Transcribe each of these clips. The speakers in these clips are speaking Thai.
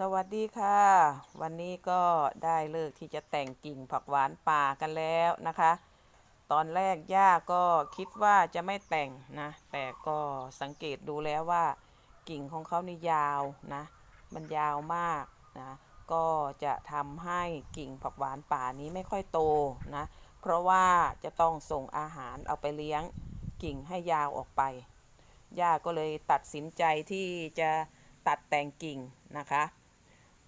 สวัสดีค่ะ วันนี้ก็ได้เลิกที่จะแต่งกิ่งผักหวานป่ากันแล้วนะคะ ตอนแรกย่าก็คิดว่าจะไม่แต่งนะ แต่ก็สังเกตดูแล้วว่า กิ่งของเขานี่ยาวนะ มันยาวมากนะ ก็จะทำให้กิ่งผักหวานป่านี้ไม่ค่อยโตนะ เพราะว่าจะต้องส่งอาหารเอาไปเลี้ยงกิ่งให้ยาวออกไป ย่าก็เลยตัดสินใจที่จะตัดแต่งกิ่งนะคะ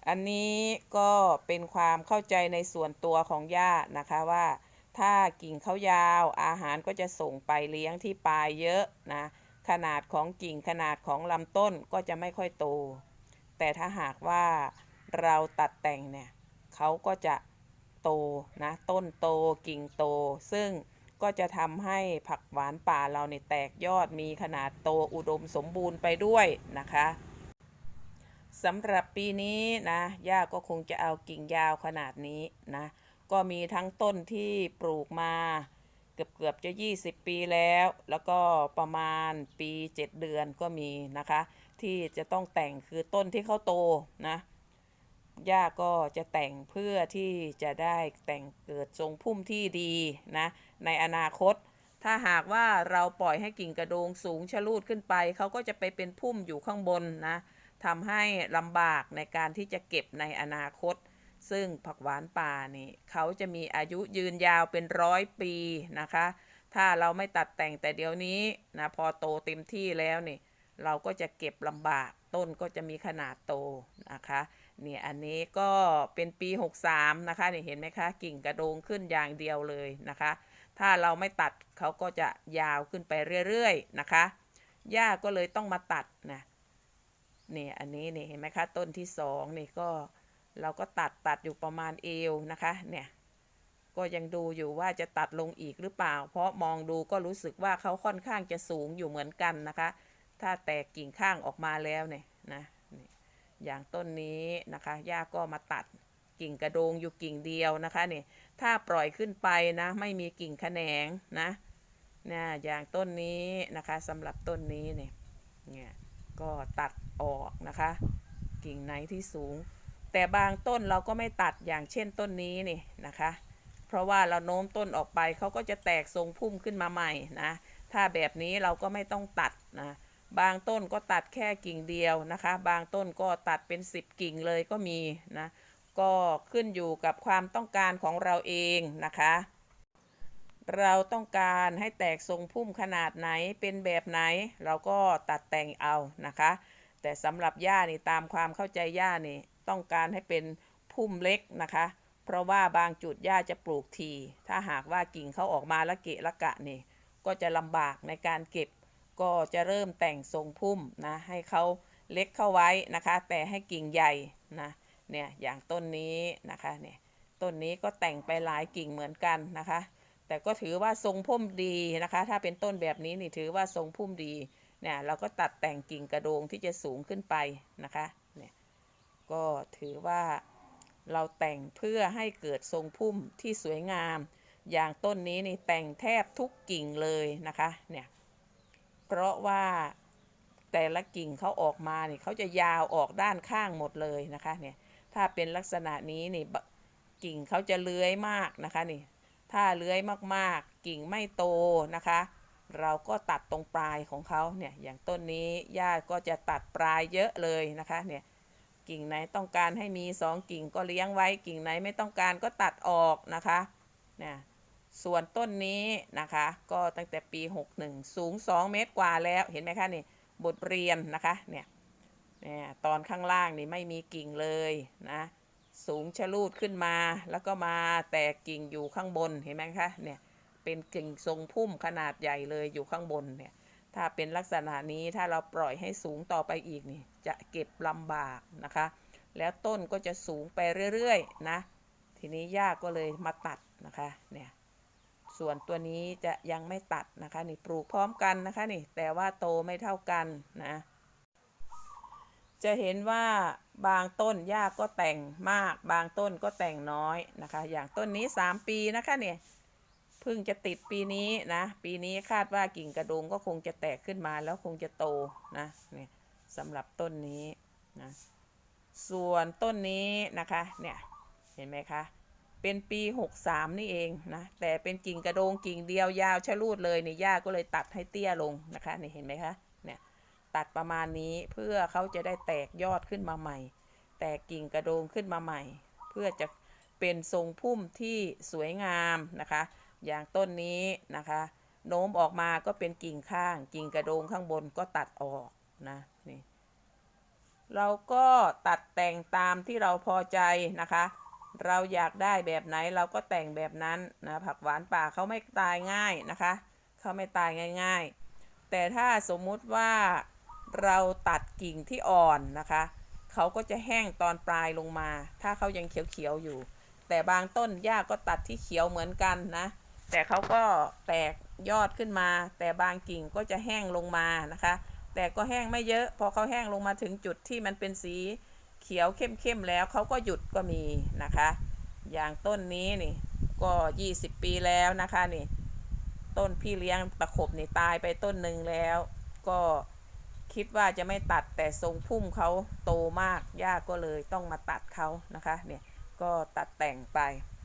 อันนี้ก็เป็นความเข้าใจในส่วนตัวของย่านะคะว่า ถ้ากิ่งเขายาวอาหารก็จะส่งไปเลี้ยงที่ปลายเยอะนะขนาดของกิ่งขนาดของลำต้นก็จะไม่ค่อยโต แต่ถ้าหากว่าเราตัดแต่งเนี่ยเขาก็จะโตนะต้นโตกิ่งโต ซึ่งก็จะทำให้ผักหวานป่าเราเนี่ยแตกยอดมีขนาดโตอุดมสมบูรณ์ไปด้วยนะคะ สำหรับปีนี้นะย่าก็คงจะเอากิ่งยาวขนาดนี้นะ ก็มีทั้งต้นที่ปลูกมาเกือบเกือบจะ 20 ปีแล้ว แล้วก็ประมาณปี 7 เดือนก็มีนะคะ ที่จะต้องแต่งคือต้นที่เขาโตนะย่าก็จะแต่งเพื่อที่จะได้แต่งเกิดทรงพุ่มที่ดีนะในอนาคต ถ้าหากว่าเราปล่อยให้กิ่งกระโดงสูงชะลูดขึ้นไป เขาก็จะไปเป็นพุ่มอยู่ข้างบนนะ ทำให้ลำบากในการที่จะเก็บในอนาคต ซึ่งผักหวานป่านี่เขาจะมีอายุยืนยาวเป็นร้อยปีนะคะ ถ้าเราไม่ตัดแต่งแต่เดี๋ยวนี้นะพอโตเต็มที่แล้วนี่เราก็จะเก็บลำบากต้นก็จะมีขนาดโตนะคะเนี่ยอันนี้ก็เป็นปี 63 นะคะเนี่ยเห็นไหมคะ กิ่งกระโดงขึ้นอย่างเดียวเลยนะคะ ถ้าเราไม่ตัดเขาก็จะยาวขึ้นไปเรื่อยๆนะคะย่าก็เลยต้องมาตัดนะ นี่อันนี้นี่เห็นไหมคะต้นที่สองนี่ก็เราก็ตัดตัดอยู่ประมาณเอวนะคะเนี่ยก็ยังดูอยู่ว่าจะตัดลงอีกหรือเปล่า เพราะมองดูก็รู้สึกว่าเขาค่อนข้างจะสูงอยู่เหมือนกันนะคะ ถ้าแตกกิ่งข้างออกมาแล้วเนี่ยนะอย่างต้นนี้นะคะย่าก็มาตัดกิ่งกระโดงอยู่กิ่งเดียวนะคะนี่ถ้าปล่อยขึ้นไปนะไม่มีกิ่งแขนงนะนะอย่างต้นนี้นะคะสำหรับต้นนี้เนี่ยเนี่ย ก็ตัดออกนะคะ กิ่งไหนที่สูง แต่บางต้นเราก็ไม่ตัดอย่างเช่นต้นนี้นี่นะคะ เพราะว่าเราโน้มต้นออกไปเขาก็จะแตกทรงพุ่มขึ้นมาใหม่นะถ้าแบบนี้เราก็ไม่ต้องตัดนะบางต้นก็ตัดแค่กิ่งเดียวนะคะ บางต้นก็ตัดเป็น 10 กิ่งเลยก็มีนะก็ขึ้นอยู่กับความต้องการของเราเองนะคะ เราต้องการให้แตกทรงพุ่มขนาดไหนเป็นแบบไหน เราก็ตัดแต่งเอานะคะ แต่สำหรับหญ้านี่ตามความเข้าใจหญ้านี่ต้องการให้เป็นพุ่มเล็กนะคะ เพราะว่าบางจุดหญ้าจะปลูกที ถ้าหากว่ากิ่งเขาออกมาละเกะละกะนี่ก็จะลำบากในการเก็บ ก็จะเริ่มแต่งทรงพุ่มนะให้เขาเล็กเข้าไว้นะคะ แต่ให้กิ่งใหญ่นะเนี่ยอย่างต้นนี้นะคะเนี่ยต้นนี้ก็แต่งไปหลายกิ่งเหมือนกันนะคะ แต่ก็ถือว่าทรงพุ่มดีนะคะ ถ้าเป็นต้นแบบนี้นี่ถือว่าทรงพุ่มดีเนี่ยเราก็ตัดแต่งกิ่งกระโดงที่จะสูงขึ้นไปนะคะเนี่ยก็ถือว่าเราแต่งเพื่อให้เกิดทรงพุ่มที่สวยงาม อย่างต้นนี้นี่แต่งแทบทุกกิ่งเลยนะคะเนี่ยเพราะว่าแต่ละกิ่งเขาออกมาเนี่ยเขาจะยาวออกด้านข้างหมดเลยนะคะเนี่ยถ้าเป็นลักษณะนี้นี่กิ่งเขาจะเลื้อยมากนะคะนี่ ถ้าเลื้อยมากๆ กิ่งไม่โตนะคะ เราก็ตัดตรงปลายของเขาเนี่ยอย่างต้นนี้ย่าก็จะตัดปลายเยอะเลยนะคะเนี่ยกิ่งไหนต้องการให้มีสองกิ่งก็เลี้ยงไว้กิ่งไหนไม่ต้องการก็ตัดออกนะคะเนี่ยส่วนต้นนี้นะคะ ก็ตั้งแต่ปี 61 สูง 2 เมตรกว่าแล้วเห็นไหมคะนี่บทเรียนนะคะเนี่ยเนี่ยตอนข้างล่างนี่ไม่มีกิ่งเลยนะ สูงชะลูดขึ้นมา แล้วก็มาแตกกิ่งอยู่ข้างบนเห็นไหมคะเนี่ยเป็นกิ่งทรงพุ่มขนาดใหญ่เลยอยู่ข้างบนเนี่ยถ้าเป็นลักษณะนี้ถ้าเราปล่อยให้สูงต่อไปอีกนี่จะเก็บลำบากนะคะ แล้วต้นก็จะสูงไปเรื่อยๆนะทีนี้ย่าก็เลยมาตัดนะคะเนี่ยส่วนตัวนี้จะยังไม่ตัดนะคะนี่ปลูกพร้อมกันนะคะนี่แต่ว่าโตไม่เท่ากันนะ จะเห็นว่าบางต้นหญ้าก็แต่งมาก บางต้นก็แต่งน้อยนะคะ อย่างต้นนี้ 3 ปีนะคะเนี่ยเพิ่งจะติดปีนี้นะ ปีนี้คาดว่ากิ่งกระโดงก็คงจะแตกขึ้นมาแล้วคงจะโตนะเนี่ยสำหรับต้นนี้นะส่วนต้นนี้นะคะเนี่ยเห็นไหมคะเป็นปี 63 นี่เองนะแต่เป็นกิ่งกระโดงกิ่งเดียวยาวชะลูดเลยเนี่ยย่าก็เลยตัดให้เตี้ยลงนะคะนี่เห็นไหมคะ ตัดประมาณนี้เพื่อเขาจะได้แตกยอดขึ้นมาใหม่ แตกกิ่งกระโดงขึ้นมาใหม่ เพื่อจะเป็นทรงพุ่มที่สวยงามนะคะ อย่างต้นนี้นะคะ โน้มออกมาก็เป็นกิ่งข้าง กิ่งกระโดงข้างบนก็ตัดออกนะนี่เราก็ตัดแต่งตามที่เราพอใจนะคะ เราอยากได้แบบไหนเราก็แต่งแบบนั้นนะผักหวานป่าเขาไม่ตายง่ายนะคะเขาไม่ตายง่าย ๆ แต่ถ้าสมมุติว่า เราตัดกิ่งที่อ่อนนะคะเขาก็จะแห้งตอนปลายลงมา ถ้าเขายังเขียวๆอยู่ แต่บางต้นหญ้าก็ตัดที่เขียวเหมือนกันนะ แต่เขาก็แตกยอดขึ้นมา แต่บางกิ่งก็จะแห้งลงมานะคะ แต่ก็แห้งไม่เยอะ พอเขาแห้งลงมาถึงจุดที่มันเป็นสีเขียวเข้มๆแล้วเขาก็หยุดก็มีนะคะ อย่างต้นนี้นี่ก็ 20 ปีแล้วนะคะนี่ ต้นพี่เลี้ยงตะขบนี่ตายไปต้นหนึ่งแล้ว ก็ คิดว่าจะไม่ตัดแต่ทรงพุ่มเขาโตมากย่าก็เลยต้องมาตัดเขานะคะเนี่ยก็ตัดแต่งไป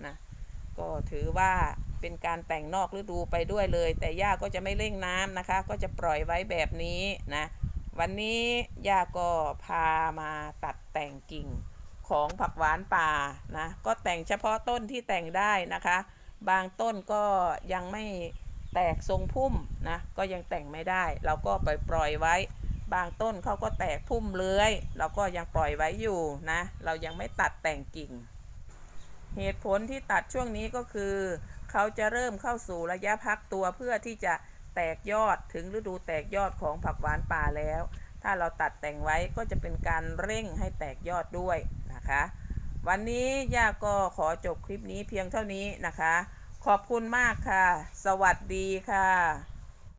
นะก็ถือว่าเป็นการแต่งนอกฤดูไปด้วยเลย แต่ย่าก็จะไม่เร่งน้ำนะคะ ก็จะปล่อยไว้แบบนี้นะวันนี้ย่าก็พามาตัดแต่งกิ่งของผักหวานป่านะก็แต่งเฉพาะต้นที่แต่งได้นะคะ บางต้นก็ยังไม่แตกทรงพุ่มนะก็ยังแต่งไม่ได้ เราก็ปล่อยปล่อยไว้ บางต้นเขาก็แตกพุ่มเลื้อย เราก็ยังปล่อยไว้อยู่นะ เรายังไม่ตัดแต่งกิ่ง เหตุผลที่ตัดช่วงนี้ก็คือเขาจะเริ่มเข้าสู่ระยะพักตัวเพื่อที่จะแตกยอดถึงฤดูแตกยอดของผักหวานป่าแล้ว ถ้าเราตัดแต่งไว้ก็จะเป็นการเร่งให้แตกยอดด้วยนะคะ วันนี้ย่าก็ขอจบคลิปนี้เพียงเท่านี้นะคะ ขอบคุณมากค่ะ สวัสดีค่ะ